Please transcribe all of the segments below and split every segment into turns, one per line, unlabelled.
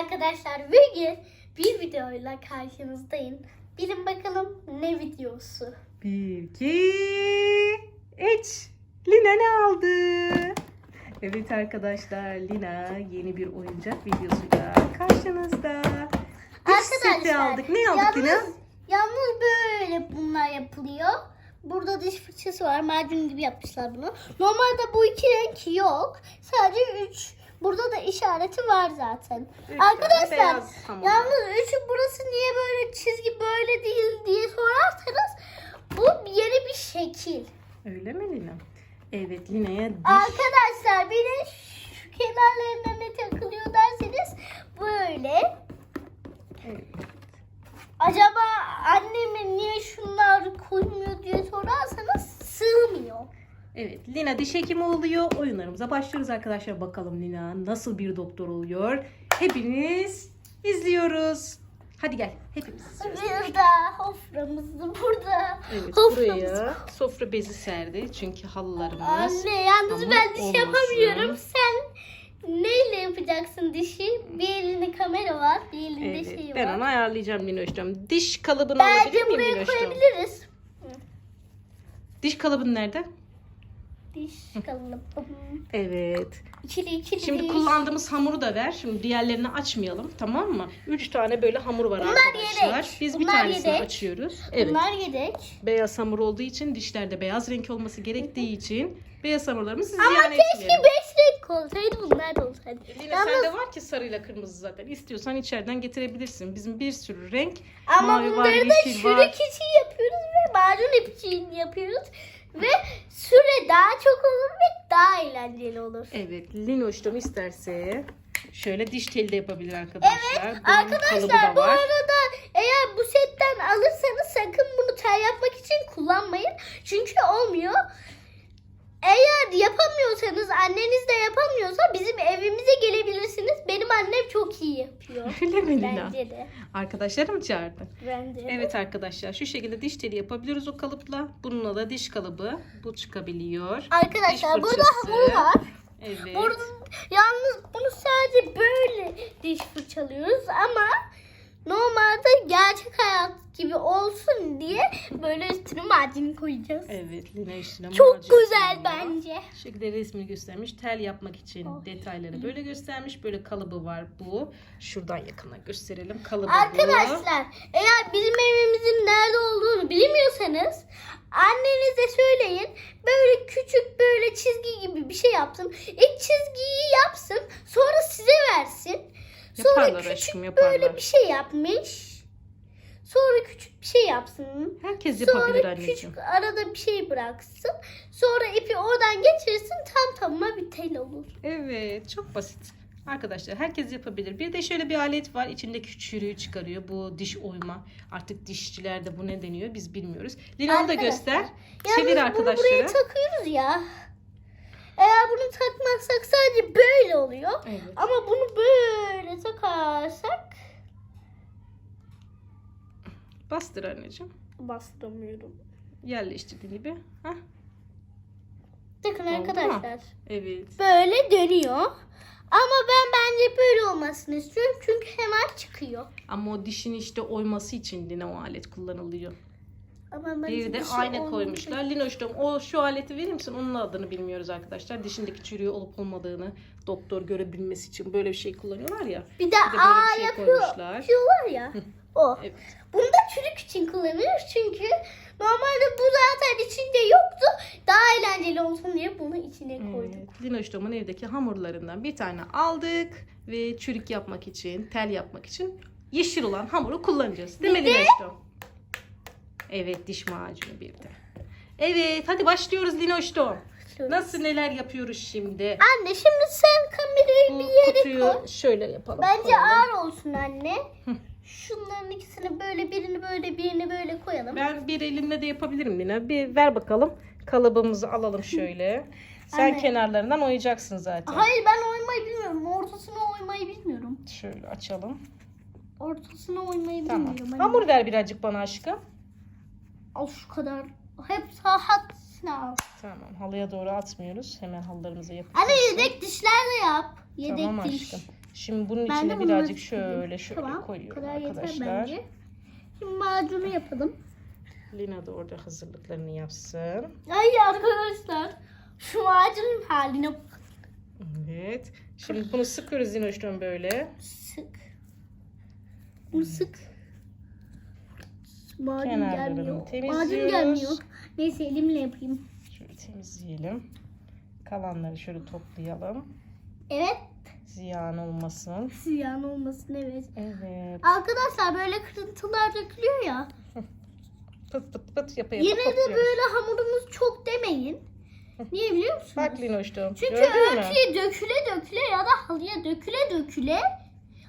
Arkadaşlar bugün bir videoyla karşınızdayım. Bilin bakalım ne videosu.
Bir, iki, üç. Lina ne aldı? Evet arkadaşlar Lina yeni bir oyuncak videosuyla karşınızda.
Bir arkadaşlar aldık. Ne aldık yalnız, Lina? Yalnız böyle bunlar yapılıyor. Burada diş fırçası var. Macun gibi yapmışlar bunu. Normalde bu iki renk yok. Sadece üç Burada da işareti var zaten. Üç Arkadaşlar beyaz, tamam. yalnız üçü burası niye böyle çizgi böyle değil diye sorarsanız bu yeni bir şekil.
Öyle mi Lina? Evet Lina'ya diş.
Arkadaşlar bir de şu kenarlarına ne takılıyor derseniz böyle. Evet. Acaba anneme niye şunlar koymuyor diye sorarsanız sığmıyor.
Evet Lina diş hekimi oluyor. Oyunlarımıza başlıyoruz arkadaşlar. Bakalım Lina nasıl bir doktor oluyor. Hepiniz izliyoruz. Hadi gel hepimiz
izliyoruz. Burada hoframız burada.
Evet hoframız. buraya sofra bezi serdi. Çünkü halılarımız. Anne
yalnız ben diş olmasın. yapamıyorum. Sen neyle yapacaksın dişi? Bir elinde kamera var bir elinde evet, şey var. Ben
onu ayarlayacağım Lina Hocam. Diş kalıbını Bence alabilir miyim Lina Hocam? Bence buraya koyabiliriz. Diş kalıbın nerede?
Diş kalıbım.
Evet. İkili ikili Şimdi diş. kullandığımız hamuru da ver. Şimdi diğerlerini açmayalım tamam mı? Üç tane böyle hamur var Bunlar arkadaşlar. yedek. Biz bir Bunlar tanesini yedek. açıyoruz.
Evet. Bunlar yedek.
Beyaz hamur olduğu için dişlerde beyaz renk olması gerektiği için beyaz hamurlarımızı ziyan Ama etmeyelim. keşke
beş renk olsaydı bunlar da olsaydı.
Yine Yalnız sende var ki sarıyla kırmızı zaten. İstiyorsan içeriden getirebilirsin. Bizim bir sürü renk.
ama mavi var, bunları da yeşil var. için yapıyoruz ve macun için yapıyoruz. Ve süre daha çok olur ve daha eğlenceli olur.
Evet Linoş'tum isterse şöyle diş teli de yapabilir arkadaşlar. Evet
Bunun arkadaşlar bu arada eğer bu setten alırsanız sakın bunu tel yapmak için kullanmayın. Çünkü olmuyor. Eğer yapamıyorsanız anneniz de yapamıyorsa bizim evimize gelebilirsiniz. Benim annem çok iyi yapıyor.
Öyle mi Lina? Bence de. Arkadaşları mı çağırdın? Bence. Evet arkadaşlar şu şekilde diş teli yapabiliyoruz o kalıpla. Bununla da diş kalıbı bu çıkabiliyor.
Arkadaşlar burada hamur var. Evet. Burada, yalnız bunu sadece böyle diş fırçalıyoruz ama Normalde gerçek hayat gibi olsun diye böyle üstüne macun koyacağız.
Evet Lina üstüne
Çok güzel bence.
Şu şekilde resmini göstermiş. Tel yapmak için oh. detayları böyle göstermiş. Böyle kalıbı var bu. Şuradan yakına gösterelim. Kalıbı
Arkadaşlar bu. eğer bizim evimizin nerede olduğunu bilmiyorsanız annenize söyleyin. Böyle küçük böyle çizgi gibi bir şey yapsın. İlk çizgiyi yapsın. Sonra size versin. Yaparlar Sonra küçük aşkım, yaparlar. böyle bir şey yapmış. Sonra küçük bir şey yapsın. Herkes yapabilir Sonra anneciğim. küçük arada bir şey bıraksın. Sonra ipi oradan geçirsin tam tamına bir tel olur.
Evet çok basit. Arkadaşlar herkes yapabilir. Bir de şöyle bir alet var. İçindeki çürüğü çıkarıyor. Bu diş oyma. Artık dişçilerde bu ne deniyor biz bilmiyoruz. Lina da göster. Çevir Yalnız bunu arkadaşlara. buraya
takıyoruz ya. Eğer bunu takmazsak sadece böyle oluyor. Evet. Ama bunu böyle takarsak
Bastır anneciğim.
bastıramıyorum.
Yerleştirdiğin gibi. ha?
Bakın Oldu mu? arkadaşlar. Evet. Böyle dönüyor. Ama ben bence böyle olmasını istiyorum. Çünkü hemen çıkıyor.
Ama o dişin işte oyması için yine o alet kullanılıyor. Ama Bir de ayna koymuşlar. Linoş'cum o şu aleti verir misin? Onun adını bilmiyoruz arkadaşlar. Dişindeki çürüğü olup olmadığını doktor görebilmesi için böyle bir şey kullanıyorlar ya.
Bir de, bir de aa şey yapıyor. Şu var ya. o. Evet. Bunu da çürük için kullanıyoruz çünkü normalde bu zaten içinde yoktu. Daha eğlenceli olsun diye bunu içine koyduk. Evet.
Linoş'cumun evdeki hamurlarından bir tane aldık ve çürük yapmak için, tel yapmak için yeşil olan hamuru kullanacağız. Değil mi Linoş'cum? Evet diş macunu bir de. Evet hadi başlıyoruz Linoşto. Nasıl neler yapıyoruz şimdi?
Anne şimdi sen kamerayı bir yere koy.
şöyle yapalım.
Bence ağır olsun anne. Şunların ikisini böyle birini böyle birini böyle koyalım.
Ben bir elimle de yapabilirim Lina. Bir ver bakalım. Kalıbımızı alalım şöyle. Sen Anne. kenarlarından oyacaksın zaten.
Hayır ben oymayı bilmiyorum. Ortasını oymayı bilmiyorum.
Şöyle açalım.
Ortasını oymayı Tamam. bilmiyorum.
Hamur ver birazcık bana aşkım.
Al şu kadar. Hep sahat sahatsına.
Tamam halıya doğru atmıyoruz. Hemen halılarımızı yapıyoruz.
Anne yedek dişlerle yap. Yedek tamam diş. aşkım.
Şimdi bunun ben içine birazcık şöyle şöyle tamam, koyuyorum kadar arkadaşlar. bence.
Şimdi macunu yapalım.
Lina da orada hazırlıklarını yapsın.
Ay arkadaşlar şu macunun haline
Evet. Şimdi bunu sıkıyoruz Dinoş'tan böyle. Sık.
Bunu sık. Kenarlarını temizliyoruz. Bağcım gelmiyor. Neyse elimle yapayım.
Şöyle temizleyelim. Kalanları şöyle toplayalım. Evet. Ziyan olmasın.
Ziyan olmasın evet.
Evet.
Arkadaşlar böyle kırıntılar dökülüyor ya. pıt pıt pıt yapayım. Yine de böyle hamurumuz çok demeyin. Niye biliyor musunuz?
Bak Linoş'tum.
Çünkü örtüye döküle döküle ya da halıya döküle döküle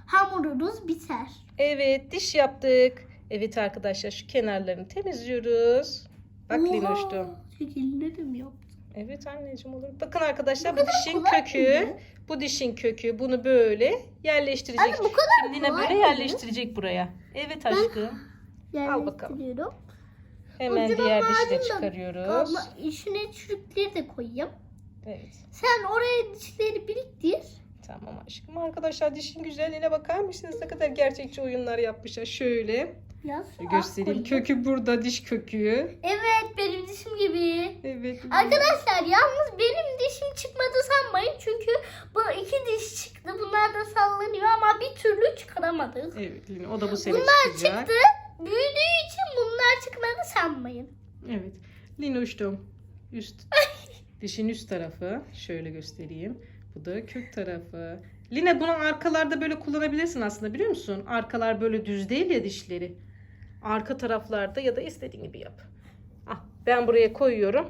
hamurunuz biter.
Evet diş yaptık. Evet arkadaşlar şu kenarlarını temizliyoruz. Bak Oha, Linoş'tum.
Şekillerim yaptım.
Evet anneciğim olur. Bakın arkadaşlar bu, bu dişin kökü. Mi? Bu dişin kökü. Bunu böyle yerleştirecek. Anne, bu kadar Şimdi yine böyle mi? yerleştirecek buraya. Evet aşkım. Ben Al bakalım. Hemen Ucuna diğer dişi de çıkarıyoruz.
İşine çürükleri de koyayım. Evet. Sen oraya dişleri biriktir.
Tamam aşkım. Arkadaşlar dişin güzelliğine bakar mısınız? Ne kadar gerçekçi oyunlar yapmışlar. Şöyle. Biraz göstereyim. Kökü burada diş kökü.
Evet benim dişim gibi. Evet. Arkadaşlar yalnız benim dişim çıkmadı sanmayın. Çünkü bu iki diş çıktı. Bunlar da sallanıyor ama bir türlü çıkaramadık.
Evet Lina o da bu sene
bunlar çıkacak. Bunlar çıktı. Büyüdüğü için bunlar çıkmadı sanmayın.
Evet. Lina uçtum. Üst. Dişin üst tarafı. Şöyle göstereyim. Bu da kök tarafı. Line bunu arkalarda böyle kullanabilirsin aslında biliyor musun? Arkalar böyle düz değil ya dişleri arka taraflarda ya da istediğin gibi yap. Ah, ben buraya koyuyorum.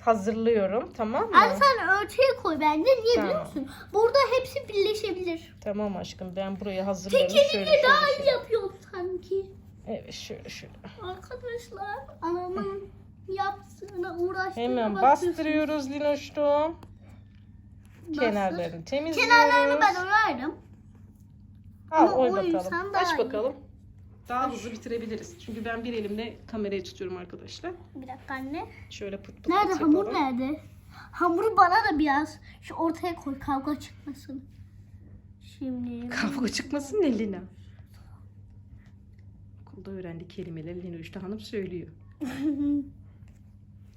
Hazırlıyorum tamam mı?
Abi sen örtüye koy bence. Niye tamam. biliyor musun? Burada hepsi birleşebilir.
Tamam aşkım ben buraya hazırlıyorum.
Tek elinle daha iyi yapıyor sanki.
Evet şöyle şöyle.
Arkadaşlar anamın yaptığına uğraştığına Hemen
bastırıyoruz Linoş'tum. Kenarlarını temizliyoruz.
Kenarlarını ben örerdim.
Al Ama oy bakalım. Aç bakalım. Daha hızlı bitirebiliriz. Çünkü ben bir elimle kamerayı tutuyorum arkadaşlar.
Bir dakika anne. Şöyle pıt pıt Nerede hamur yapalım. nerede? Hamuru bana da biraz şu ortaya koy kavga çıkmasın.
Şimdi. Kavga çıkmasın ne Lina? Okulda öğrendiği kelimeleri Lina Üçlü Hanım söylüyor.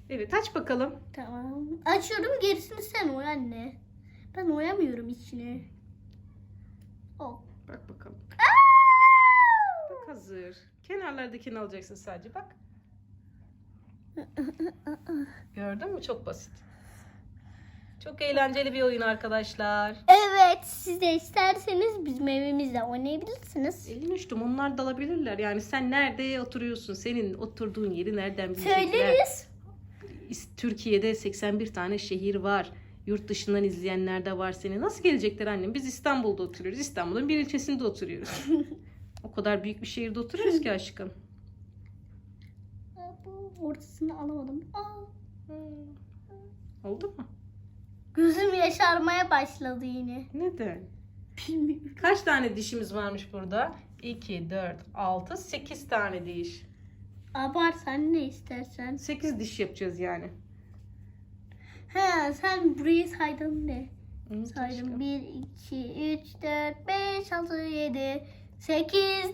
evet aç bakalım.
Tamam. Açıyorum gerisini sen oy anne. Ben oyamıyorum içini.
Oh. Bak bakalım hazır. Kenarlardakini alacaksın sadece bak. Gördün mü? Çok basit. Çok eğlenceli bir oyun arkadaşlar.
Evet siz de isterseniz bizim evimizde oynayabilirsiniz.
Elin uçtum onlar dalabilirler. Yani sen nerede oturuyorsun? Senin oturduğun yeri nereden bilecekler? Söyleriz. Türkiye'de 81 tane şehir var. Yurt dışından izleyenler de var seni. Nasıl gelecekler annem? Biz İstanbul'da oturuyoruz. İstanbul'un bir ilçesinde oturuyoruz. O kadar büyük bir şehirde oturuyoruz ki aşkım.
Bu ortasını alamadım. Aa. Oldu mu? Gözüm yaşarmaya başladı yine.
Neden? Bilmiyorum. Kaç tane dişimiz varmış burada? 2, 4, 6, 8 tane diş.
Abart sen ne istersen.
8 diş yapacağız yani.
He sen burayı saydın ne? Saydın 1, 2, 3, 4, 5, 6, 7, 8, 9,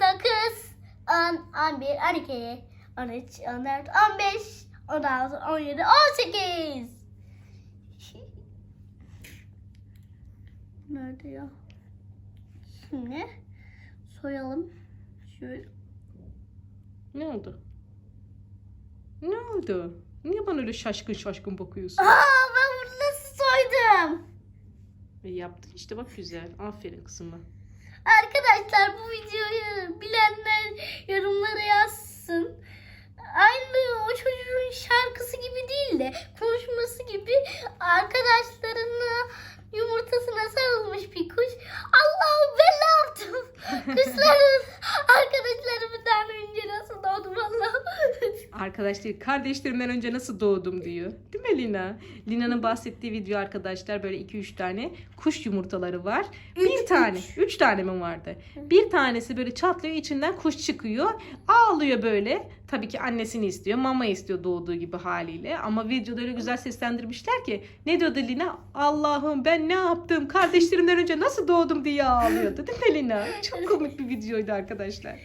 10, 11, 12, 13, 14, 15, 16, 17, 18. Nerede ya? Şimdi soyalım. Şöyle.
Ne oldu? Ne oldu? Niye bana öyle şaşkın şaşkın bakıyorsun? Aa
ben bunu nasıl soydum?
E, yaptın işte bak güzel. Aferin kızım kızıma.
Arkadaşlar bu videoyu bilenler yorumlara yazsın. Aynı o çocuğun şarkısı gibi değil de konuşması gibi arkadaşlarına yumurtasına sarılmış bir kuş. Allah ben ne yaptım? Kuşların arkadaşlarımdan önce nasıl doğdum Allah?
Arkadaşlar kardeşlerimden önce nasıl doğdum diyor. Değil mi Lina? Lina'nın bahsettiği video arkadaşlar böyle 2-3 tane kuş yumurtaları var. Üç tane, üç, üç tane mi vardı? Bir tanesi böyle çatlıyor içinden kuş çıkıyor. Ağlıyor böyle. Tabii ki annesini istiyor, mama istiyor doğduğu gibi haliyle. Ama videoda öyle güzel seslendirmişler ki ne diyordu Lina? Allah'ım ben ne yaptım? Kardeşlerimden önce nasıl doğdum diye ağlıyordu değil mi Lina? Çok komik bir videoydu arkadaşlar.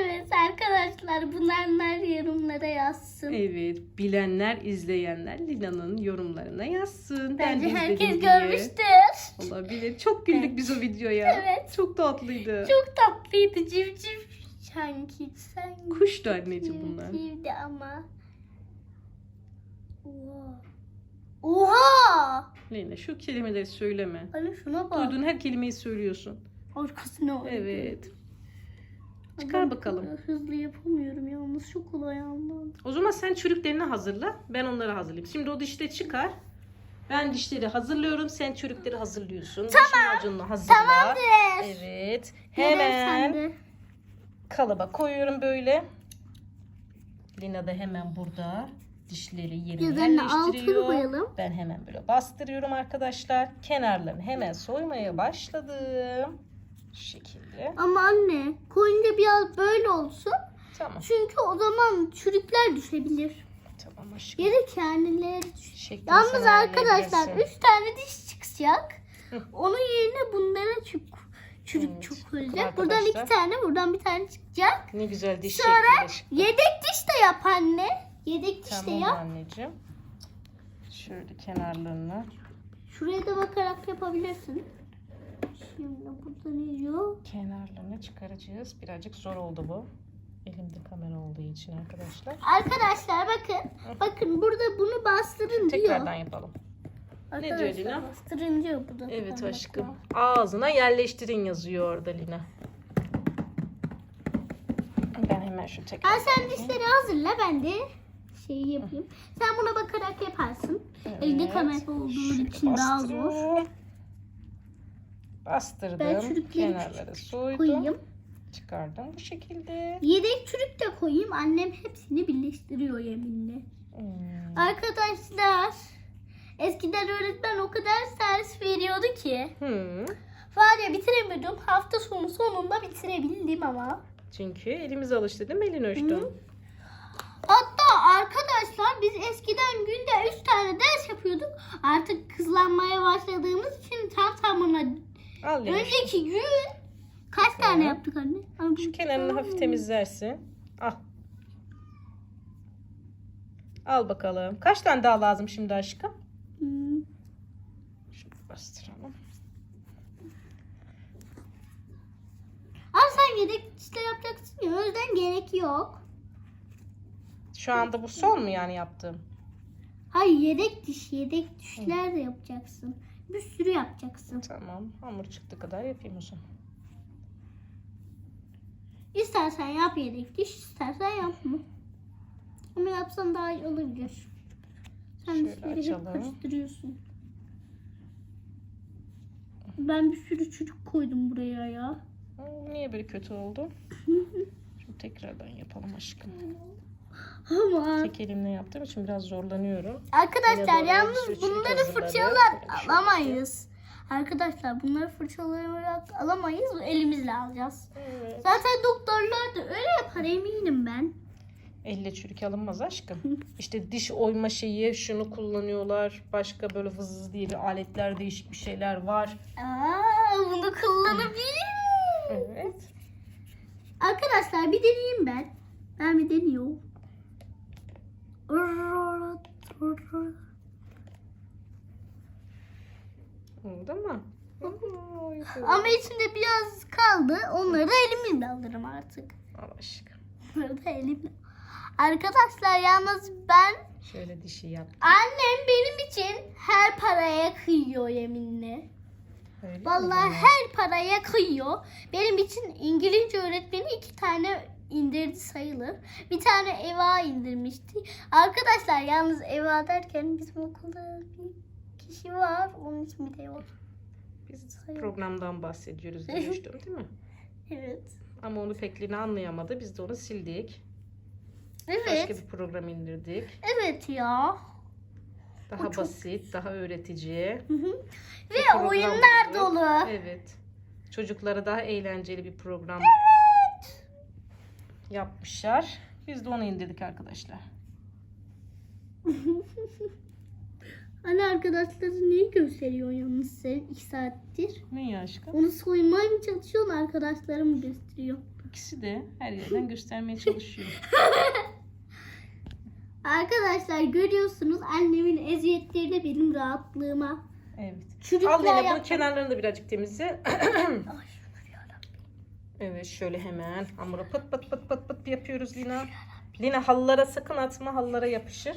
Evet arkadaşlar bunlar yorumlara yazsın.
Evet bilenler izleyenler Lina'nın yorumlarına yazsın.
Bence ben herkes görmüştür. Diye.
Olabilir. Çok güldük evet. biz o videoya. Evet. Çok tatlıydı.
Çok tatlıydı civciv. Sanki sanki.
Kuştu anneciğim bunlar.
Civcivdi ama. Oha. Oha!
Leyla şu kelimeleri söyleme. Anne hani şuna bak. Duydun her kelimeyi söylüyorsun.
Arkası ne oydu.
Evet. Çıkar Ama bakalım.
Hızlı yapamıyorum yalnız çok kolay anladım.
O zaman sen çürüklerini hazırla. Ben onları hazırlayayım. Şimdi o dişte çıkar. Ben dişleri hazırlıyorum. Sen çürükleri hazırlıyorsun.
Tamam. Diş hazırla. Tamamdır.
Evet. Hemen kalıba koyuyorum böyle. Lina da hemen burada dişleri yerine hani yerleştiriyor. Koyalım. Ben hemen böyle bastırıyorum arkadaşlar. Kenarlarını hemen soymaya başladım şekilde.
Ama anne koyunca biraz böyle olsun. Tamam. Çünkü o zaman çürükler düşebilir. Tamam aşkım. Ya da kendileri düşer. Yalnız arkadaşlar 3 tane diş çıkacak. Onun yerine bunlara çürük, çürük evet. çok olacak. Buradan iki tane, buradan bir tane çıkacak.
Ne güzel diş Sonra şekli.
yedek diş de yap anne. Yedek diş tamam, de yap. anneciğim.
Şöyle kenarlarını.
Şuraya da bakarak yapabilirsin şimdi
burada Kenarlarını çıkaracağız. Birazcık zor oldu bu. Elimde kamera olduğu için arkadaşlar.
Arkadaşlar bakın. bakın burada bunu bastırın diyor. Tekrardan
yapalım. Arkadaşlar, ne diyor Lina? Bastırın diyor burada. Evet aşkım. Bakma. Ağzına yerleştirin yazıyor orada Lina. Ben hemen şu tekrar.
Ha, sen dişleri hazırla ben de şeyi yapayım. Sen buna bakarak yaparsın. Evet. Elinde kamera olduğu için daha zor.
Ben Bastırdım. çürükleri Kenarlara soydum. Çıkardım bu şekilde.
Yedek çürük de koyayım. Annem hepsini birleştiriyor yeminle. Hmm. Arkadaşlar eskiden öğretmen o kadar ders veriyordu ki. Hmm. Var ya bitiremiyordum. Hafta sonu sonunda bitirebildim ama.
Çünkü elimiz alıştı değil mi Elinoş'tum?
Hatta arkadaşlar biz eskiden günde 3 tane ders yapıyorduk. Artık kızlanmaya başladığımız için tam tamına Al ya. Önceki gün kaç Mesela. tane yaptık anne?
Ama Şu şey. kenarını hafif temizlersin. Al. Al bakalım. Kaç tane daha lazım şimdi aşkım? Hmm. Şunu bastıralım.
Al sen yedek işte yapacaksın ya. O yüzden gerek yok.
Şu anda bu son mu yani yaptığım?
Hayır yedek diş, yedek dişler de yapacaksın. Bir sürü yapacaksın.
Tamam. Hamur çıktı kadar yapayım o zaman.
İstersen yap yedek diş, istersen yapma. Ama yapsan daha iyi olabilir. Sen Şöyle bir karıştırıyorsun. Ben bir sürü çocuk koydum buraya ya.
Niye böyle kötü oldu? Şimdi tekrardan yapalım aşkım. Ama Tek elimle yaptığım için biraz zorlanıyorum.
arkadaşlar yalnız bunları fırçalar şey alamayız. Arkadaşlar bunları fırçalayarak alamayız. Elimizle alacağız. Evet. Zaten doktorlar da öyle yapar eminim ben.
Elle çürük alınmaz aşkım. İşte diş oyma şeyi şunu kullanıyorlar. Başka böyle vızız diye bir aletler değişik bir şeyler var.
Aa, bunu kullanabilirim. Evet. Arkadaşlar bir deneyeyim ben. Ben bir deniyorum. Oldu mu? Ama içinde biraz kaldı. Onları da elimle alırım artık.
Al aşkım.
Onları da elimle. Arkadaşlar yalnız ben...
Şöyle dişi yap.
Annem benim için her paraya kıyıyor yeminle. Öyle Vallahi mi? her paraya kıyıyor. Benim için İngilizce öğretmeni iki tane indirdi sayılır. Bir tane Eva indirmişti. Arkadaşlar yalnız Eva derken bizim okulda bir kişi var. Onun ismi de Eva.
Biz sayılır. programdan bahsediyoruz demiştim değil mi? evet. Ama onu pekliğini anlayamadı. Biz de onu sildik. Evet. Başka bir program indirdik.
Evet ya.
Daha o basit, çok... daha öğretici. Hı hı.
Ve oyunlar dolu.
Evet. Çocuklara daha eğlenceli bir program. Evet yapmışlar. Biz de onu indirdik arkadaşlar.
Anne hani arkadaşları neyi gösteriyor yalnız sen iki saattir? Ne ya aşkım? Onu soymaya mı çalışıyorsun arkadaşları mı gösteriyor?
İkisi de her yerden göstermeye çalışıyor.
Arkadaşlar görüyorsunuz annemin eziyetleri de benim rahatlığıma.
Evet. Çürükler Al yine bunu kenarlarını da birazcık temizle. Evet şöyle hemen hamuru pıt pıt pıt pıt pıt yapıyoruz Lina. Lina hallara sakın atma hallara yapışır.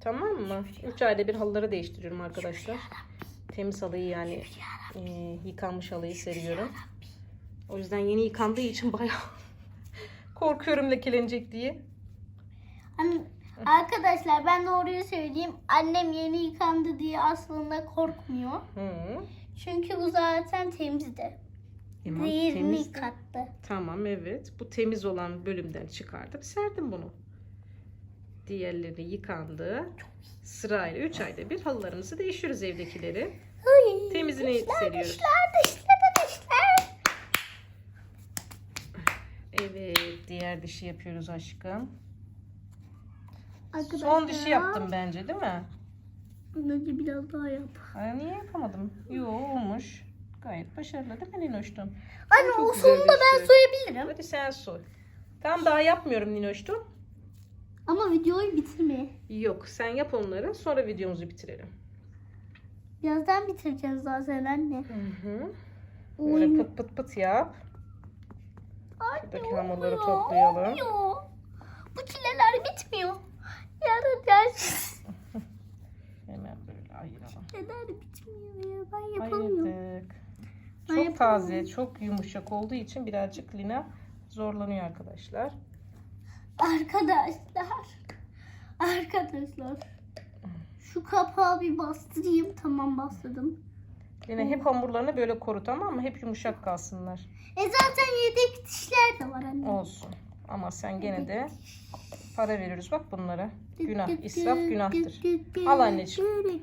Tamam mı? 3 ayda bir halıları değiştiriyorum arkadaşlar. Temiz halıyı yani e, yıkanmış halıyı seriyorum. O yüzden yeni yıkandığı için bayağı korkuyorum lekelenecek diye.
Arkadaşlar ben doğruyu söyleyeyim. Annem yeni yıkandı diye aslında korkmuyor. Hı. Çünkü bu zaten temizdi. Limon temiz. kattı?
Tamam evet. Bu temiz olan bölümden çıkardım. Serdim bunu. Diğerleri yıkandı. Sırayla 3 ayda bir halılarımızı değişiyoruz evdekileri. Temizini seriyoruz. Dişler, dişler, dişler. Evet. Diğer dişi yapıyoruz aşkım. Arkadaşlar. Son dişi yaptım bence değil mi?
Bence biraz daha yap.
Ay, niye yapamadım? Yo olmuş. Gayet başarılı değil mi Ninoş'tum?
Anne o sonunda ben değişti. soyabilirim.
Hadi sen soy. Tam daha yapmıyorum Ninoş'tum.
Ama videoyu bitirme.
Yok sen yap onları sonra videomuzu bitirelim.
Birazdan bitireceğiz daha sen anne. Hı hı.
Böyle pıt pıt pıt yap. Şuradaki hamurları olmuyor, toplayalım. olmuyor.
Bu çileler bitmiyor. Yarın gelsin.
Hemen böyle ayıralım.
Çileler bitmiyor Ben yapamıyorum. Ayırdık.
Çok taze, çok yumuşak olduğu için birazcık Lina zorlanıyor arkadaşlar.
Arkadaşlar. Arkadaşlar. Şu kapağı bir bastırayım. Tamam bastırdım.
Lina hep hamurlarını böyle koru tamam mı? Hep yumuşak kalsınlar.
E zaten yedek dişler de var anne.
Olsun. Ama sen gene de para veriyoruz bak bunlara. Günah, israf günahtır. Al anneciğim.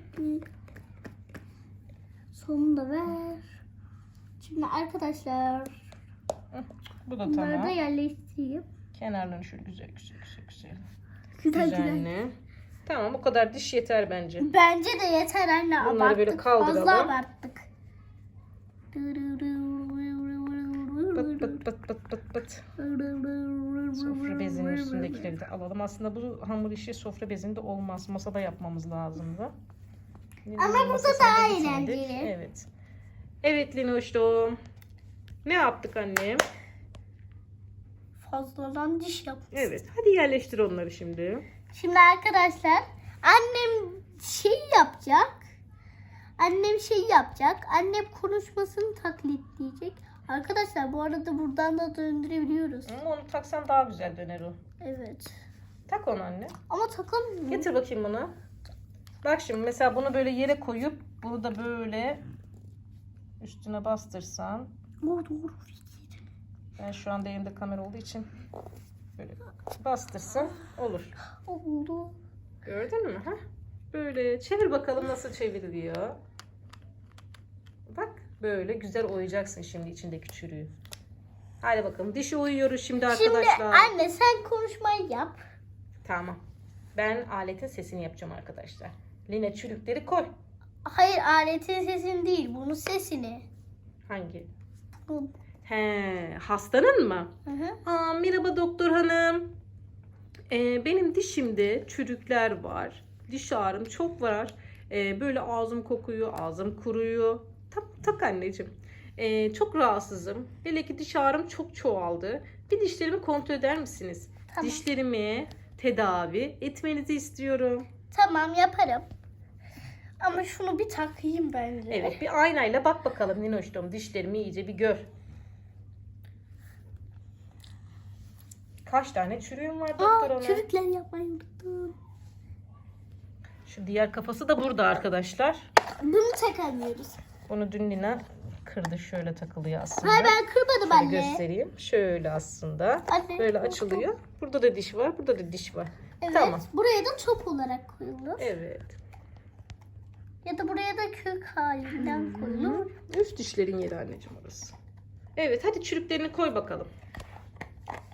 Sonunda ver. Şimdi arkadaşlar Bu da bunları da yerleştireyim.
Kenarlarını şöyle güzel güzel güzel güzel. Güzel Düzenli. güzel. Tamam bu kadar diş yeter bence.
Bence de yeter anne Bunları abarttık. böyle kaldıralım. Fazla abarttık.
Pıt pıt pıt pıt pıt pıt. Sofra bezinin üstündekileri de alalım. Aslında bu hamur işi sofra bezinde olmaz. Masada yapmamız lazımdı.
Ama burada daha şey eğlenceli. Evet.
Evet Linoş'tum. Ne yaptık annem?
Fazladan diş yapmıştık.
Evet. Hadi yerleştir onları şimdi.
Şimdi arkadaşlar annem şey yapacak. Annem şey yapacak. Annem konuşmasını diyecek. Arkadaşlar bu arada buradan da döndürebiliyoruz.
Ama onu taksan daha güzel döner o. Evet. Tak onu anne.
Ama takamıyorum.
Getir bakayım bunu. Bak şimdi mesela bunu böyle yere koyup bunu da böyle üstüne bastırsan. Oh, doğru. Ben şu anda elimde kamera olduğu için böyle bastırsan olur.
Oldu.
Gördün mü? Ha? Böyle çevir bakalım nasıl çevriliyor. Bak böyle güzel oyacaksın şimdi içindeki çürüğü. Hadi bakalım dişi oyuyoruz şimdi arkadaşlar. Şimdi
anne sen konuşmayı yap.
Tamam. Ben aletin sesini yapacağım arkadaşlar. Line çürükleri koy.
Hayır aletin sesini değil. Bunun sesini.
Hangi? Bunun. He, hastanın mı? Hı hı. Aa, merhaba doktor hanım. Ee, benim dişimde çürükler var. Diş ağrım çok var. Ee, böyle ağzım kokuyor, ağzım kuruyor. Tak, tak anneciğim. Ee, çok rahatsızım. Hele ki diş ağrım çok çoğaldı. Bir dişlerimi kontrol eder misiniz? Tamam. Dişlerimi tedavi etmenizi istiyorum.
Tamam yaparım. Ama şunu bir takayım bence.
Evet bir aynayla bak bakalım Ninoş'tum dişlerimi iyice bir gör. Kaç tane çürüğüm var doktor Aa, ona?
çürükler yapmayın unuttum.
Şu diğer kafası da burada arkadaşlar.
Bunu takamıyoruz.
Bunu dün Nina kırdı şöyle takılıyor aslında.
Hayır ben kırmadım Şöyle anne.
göstereyim. Şöyle aslında. Anne, Böyle unuttum. açılıyor. Burada da diş var, burada da diş var.
Evet. Tamam. Buraya da top olarak koyulur. Evet. Ya da buraya da kök halinden hmm. koyulur.
Üst dişlerin yeri anneciğim orası. Evet hadi çürüklerini koy bakalım.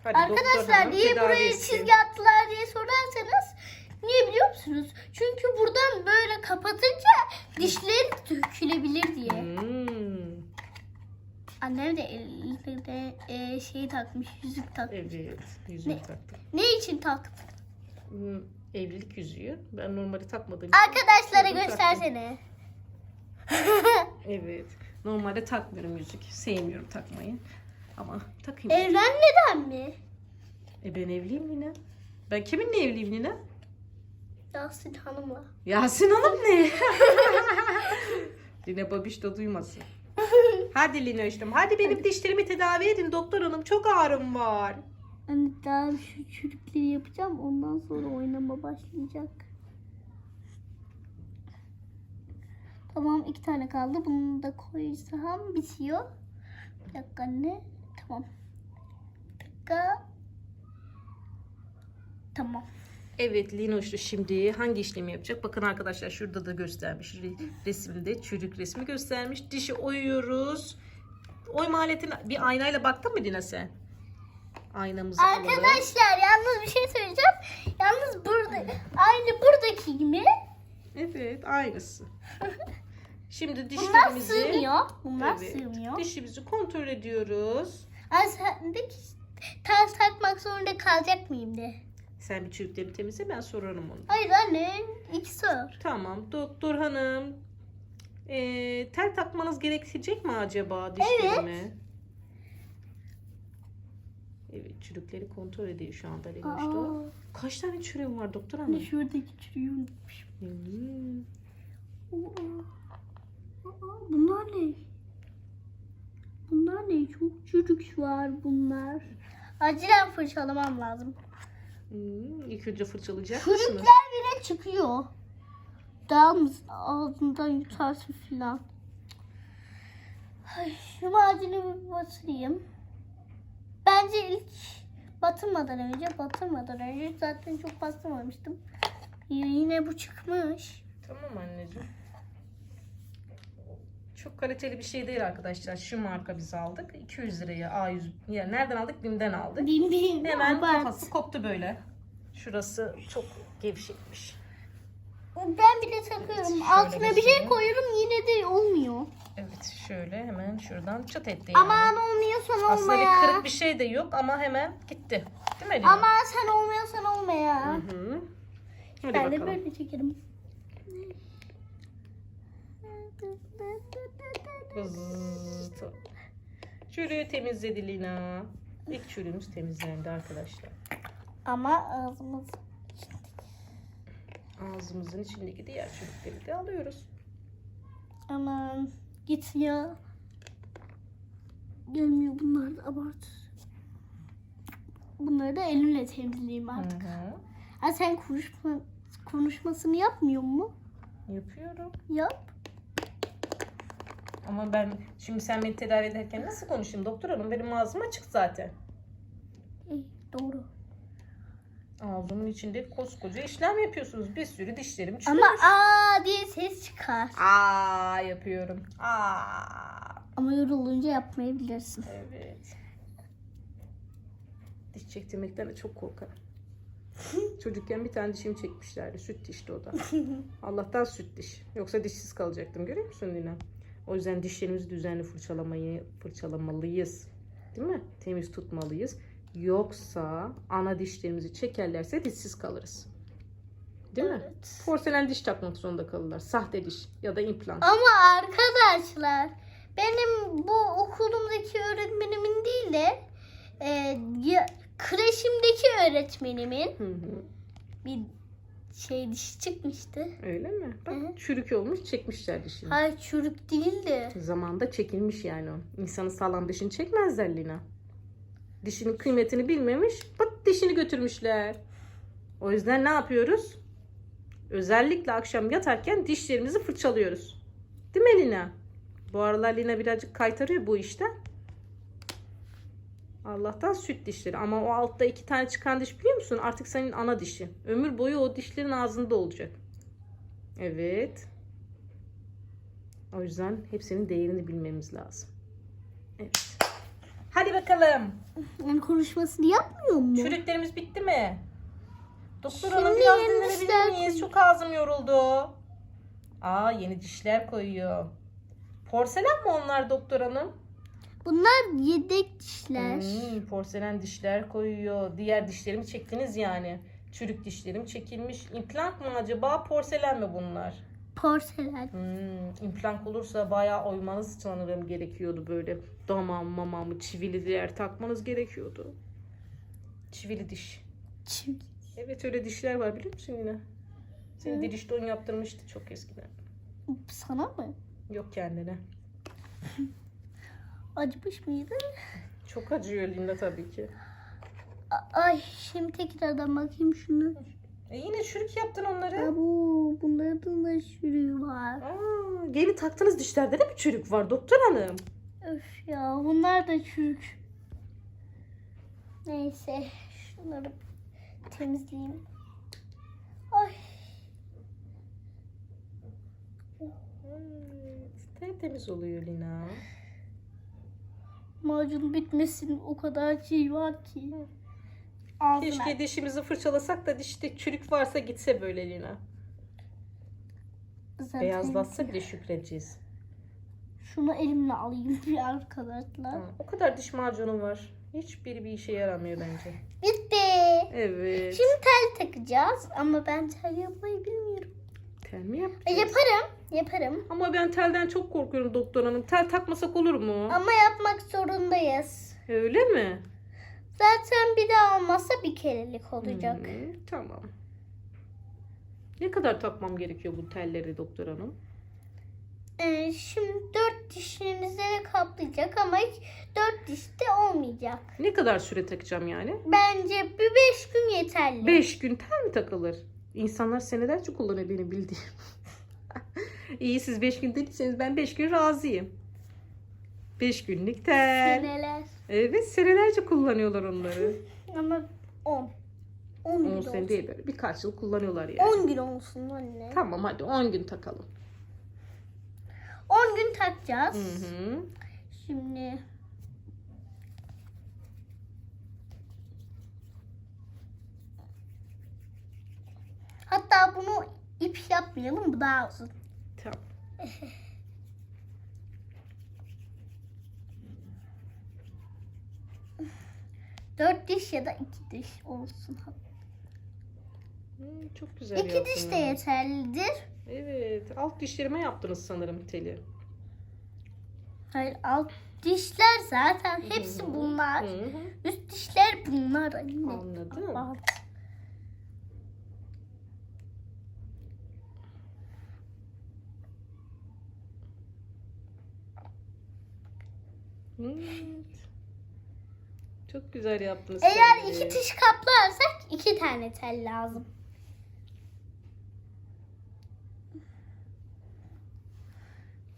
Hadi Arkadaşlar niye buraya etsin. çizgi attılar diye sorarsanız niye biliyor musunuz? Çünkü buradan böyle kapatınca dişlerin dökülebilir diye. Hmm. Annem de elinde de, e, şey takmış, yüzük takmış.
evet yüzük Ne? taktım.
Ne için taktı?
Hmm, Evlilik yüzüğü. Ben normali takmadığım için
Arkadaşlara taktım. göstersene.
Evet. Normalde takmıyorum yüzük. Sevmiyorum takmayı. Ama takayım.
Evlenmeden mi?
E ben evliyim yine. Ben kiminle evliyim yine?
Yasin Hanım'la.
Yasin Hanım ne? Lina babiş de duymasın. Hadi Lina işte, Hadi benim dişlerimi tedavi edin doktor hanım. Çok ağrım var.
Hani daha şu çürükleri yapacağım. Ondan sonra oynama başlayacak. Tamam iki tane kaldı. Bunu da koysam bitiyor. Bir dakika anne. Tamam. Bir dakika. Tamam.
Evet Linoşlu şimdi hangi işlemi yapacak? Bakın arkadaşlar şurada da göstermiş resimde çürük resmi göstermiş. Dişi oyuyoruz. Oyma aletine bir aynayla baktın mı Dina sen?
Aynamızı Arkadaşlar alalım. yalnız bir şey söyleyeceğim. Yalnız burada aynı buradaki gibi.
Evet aynısı. Şimdi Bunlar dişlerimizi sığmıyor.
Bunlar Evet. sığmıyor.
Dişimizi kontrol ediyoruz.
Ay sen de ki ters takmak zorunda kalacak mıyım de.
Sen bir çürükleri temizle ben sorarım onu.
Hayır anne ikisi sor.
Tamam doktor hanım. Ee, tel takmanız gerekecek mi acaba dişlerime? Evet çürükleri kontrol ediyor şu anda Lenoş'ta. Kaç tane çürüğüm var doktor hanım?
Şuradaki çürüğü unutmuşum. Hmm. Aa, bunlar ne? Bunlar ne? Çok çürük var bunlar. Acilen fırçalamam lazım.
Hmm, ilk önce fırçalayacak
Çürükler mısınız? bile çıkıyor. Dağımızın ağzından yutarsın filan. şu macunu bir batırayım bence ilk batırmadan önce batırmadan önce zaten çok bastırmamıştım. Yine bu çıkmış.
Tamam anneciğim. Çok kaliteli bir şey değil arkadaşlar. Şu marka biz aldık. 200 liraya A100. Ya nereden aldık? Bim'den aldık. Bim bim. Hemen abart. kafası koptu böyle. Şurası çok gevşekmiş.
Ben bile takıyorum. Evet, Altına bir şey koyuyorum yine de
Şuradan çıt etti
yani. Aman olmuyorsan olma Aslında ya. bir kırık
bir şey de yok ama hemen gitti. Değil mi Lina?
Ama sen olmuyorsan olma ya. Hı hı. Hadi ben de böyle çekerim.
Zıt. Çürüğü temizledi Lina. İlk çürüğümüz temizlendi arkadaşlar.
Ama ağzımız
ağzımızın içindeki diğer çürükleri de alıyoruz.
Aman git ya gelmiyor bunlar da abart. Bunları da elimle temizleyeyim artık. Hı hı. Ha, sen konuşma, konuşmasını yapmıyor mu? Yapıyorum. Yap.
Ama ben şimdi sen beni tedavi ederken nasıl konuşayım doktor hanım? Benim ağzım açık zaten.
İyi, doğru.
Ağzımın içinde koskoca işlem yapıyorsunuz. Bir sürü dişlerim
çürümüş. Ama aa diye ses çıkar.
Aa yapıyorum. Aa.
Ama yorulunca yapmayabilirsin.
Evet. Diş çektirmekten de çok korkarım. Çocukken bir tane dişimi çekmişlerdi. Süt dişti o da. Allah'tan süt diş. Yoksa dişsiz kalacaktım. Görüyor musun Nina? O yüzden dişlerimizi düzenli fırçalamayı fırçalamalıyız. Değil mi? Temiz tutmalıyız. Yoksa ana dişlerimizi çekerlerse dişsiz kalırız. Değil evet. mi? Porselen diş takmak zorunda kalırlar. Sahte diş ya da implant.
Ama arkadaşlar benim bu okulumdaki öğretmenimin değil de e, ya, kreşimdeki öğretmenimin hı hı. bir şey dişi çıkmıştı.
Öyle mi? Bak hı çürük olmuş çekmişler dişini.
Hayır çürük değildi.
Zamanda çekilmiş yani o. İnsanın sağlam dişini çekmezler Lina. Dişinin kıymetini bilmemiş. Pat dişini götürmüşler. O yüzden ne yapıyoruz? Özellikle akşam yatarken dişlerimizi fırçalıyoruz. Değil mi Lina? Bu aralar Lina birazcık kaytarıyor bu işte. Allah'tan süt dişleri. Ama o altta iki tane çıkan diş biliyor musun? Artık senin ana dişi. Ömür boyu o dişlerin ağzında olacak. Evet. O yüzden hepsinin değerini bilmemiz lazım. Evet. Hadi bakalım.
Yani konuşmasını yapmıyor mu?
Çürüklerimiz bitti mi? Doktor hanım biraz dinlenebilir miyiz? koy- Çok ağzım yoruldu. Aa yeni dişler koyuyor. Porselen mi onlar doktor hanım?
Bunlar yedek dişler. Hmm,
porselen dişler koyuyor. Diğer dişlerimi çektiniz yani. Çürük dişlerim çekilmiş. İmplant mı acaba? Porselen mi bunlar?
Porselen.
Hmm, implant olursa bayağı oymanız sanırım gerekiyordu böyle. Damam mamamı çivili diğer takmanız gerekiyordu. Çivili diş. Çivili. Evet öyle dişler var biliyor musun yine? Senin diriş don yaptırmıştı çok eskiden.
Sana mı?
Yok kendine.
Acımış mıydı?
Çok acıyor Linda tabii ki.
Ay şimdi tekrardan bakayım şunu.
E yine çürük yaptın onları.
Abu bunların da çürüğü var.
Aa, yeni taktığınız dişlerde de bir çürük var doktor hanım.
Öf ya bunlar da çürük. Neyse şunları temizleyeyim. Ay.
Hmm, temiz oluyor Lina.
Macun bitmesin o kadar şey var ki.
Ağzına. Keşke dişimizi fırçalasak da dişte çürük varsa gitse böyle Lina. Zaten Beyazlatsa bile şükredeceğiz.
Şunu elimle alayım bir arkadaşlar. Ha,
o kadar diş macunu var. hiçbir bir işe yaramıyor bence. Bitti. Evet.
Şimdi tel takacağız ama ben tel yapmayı bilmiyorum.
Tel mi e, yapacağız?
yaparım. Yaparım.
Ama ben telden çok korkuyorum doktor hanım. Tel takmasak olur mu?
Ama yapmak zorundayız.
Öyle mi?
Zaten bir daha olmazsa bir kerelik olacak. Hmm,
tamam. Ne kadar takmam gerekiyor bu telleri doktor hanım?
Ee, şimdi dört dişimize de kaplayacak ama hiç dört diş de olmayacak.
Ne kadar süre takacağım yani?
Bence bir beş gün yeterli.
Beş gün tel mi takılır? İnsanlar senelerce kullanıyor benim bildiğim. İyi siz beş gün dediyseniz ben beş gün razıyım. 5 günlük tel. Seneler. Evet senelerce kullanıyorlar onları. Ama
10. 10 gün olsun. değil böyle
birkaç yıl kullanıyorlar yani.
10 gün olsun anne.
Tamam hadi 10 gün takalım.
10 gün takacağız. Hı hı. Şimdi Hatta bunu ip yapmayalım bu daha uzun. Tamam. Dört diş ya da iki diş olsun.
Hmm, çok güzel
İki yaptın. diş de yeterlidir.
Evet. Alt dişlerime yaptınız sanırım teli.
Hayır alt dişler zaten hepsi Hı bunlar. Hı Üst dişler bunlar anne. Anladım. Alt.
Hmm, çok güzel yaptınız.
Eğer iki diş kaplı alsak iki tane tel lazım.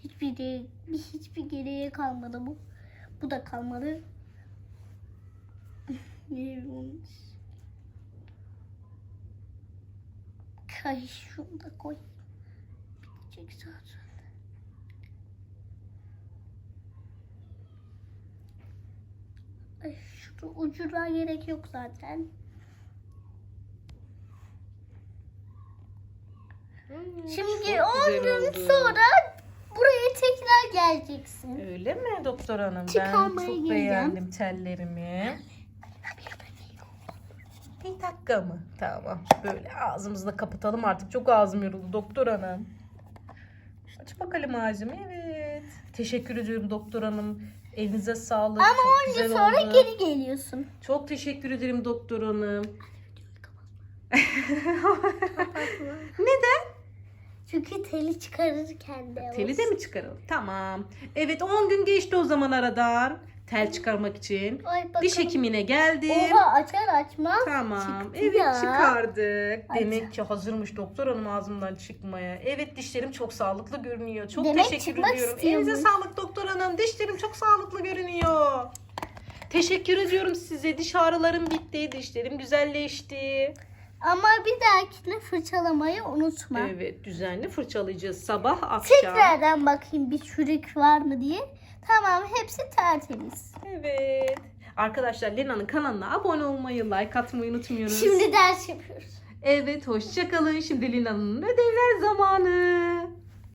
Hiçbir hiçbir gereği kalmadı bu. Bu da kalmadı. Neymiş? Kay şunu da koy. Bitecek zaten. Ay. Şu ucuna gerek yok zaten. Şimdi 10 gün oldu. sonra buraya tekrar geleceksin.
Öyle mi doktor hanım? Çıkarmaya ben çok geleceğim. beğendim tellerimi. Bir dakika mı? Tamam. Böyle ağzımızı da kapatalım artık. Çok ağzım yoruldu doktor hanım. Aç bakalım ağzımı. Evet. Teşekkür ediyorum doktor hanım. Elinize sağlık.
Ama Çok 10 gün sonra oldu. geri geliyorsun.
Çok teşekkür ederim doktor hanım. Neden?
Çünkü teli çıkarırken de
Teli de mi çıkaralım? Tamam. Evet 10 gün geçti o zaman aradan tel çıkarmak için. Ay, bakalım. Diş hekimine geldim.
Oha açar açmaz
Tamam. çıktı evet ya. çıkardık. Ay, Demek ki hazırmış doktor hanım ağzımdan çıkmaya. Evet dişlerim çok sağlıklı görünüyor. Çok Demek teşekkür ediyorum. istiyormuş. Elinize sağlık doktor hanım. Dişlerim çok sağlıklı görünüyor. Teşekkür ediyorum size. Diş ağrılarım bitti. Dişlerim güzelleşti.
Ama bir dahakine fırçalamayı unutma.
Evet düzenli fırçalayacağız sabah akşam.
Tekrardan bakayım bir çürük var mı diye. Tamam hepsi tertemiz.
Evet. Arkadaşlar Lena'nın kanalına abone olmayı, like atmayı unutmuyoruz.
Şimdi ders yapıyoruz.
Evet hoşçakalın. Şimdi Lena'nın ödevler zamanı.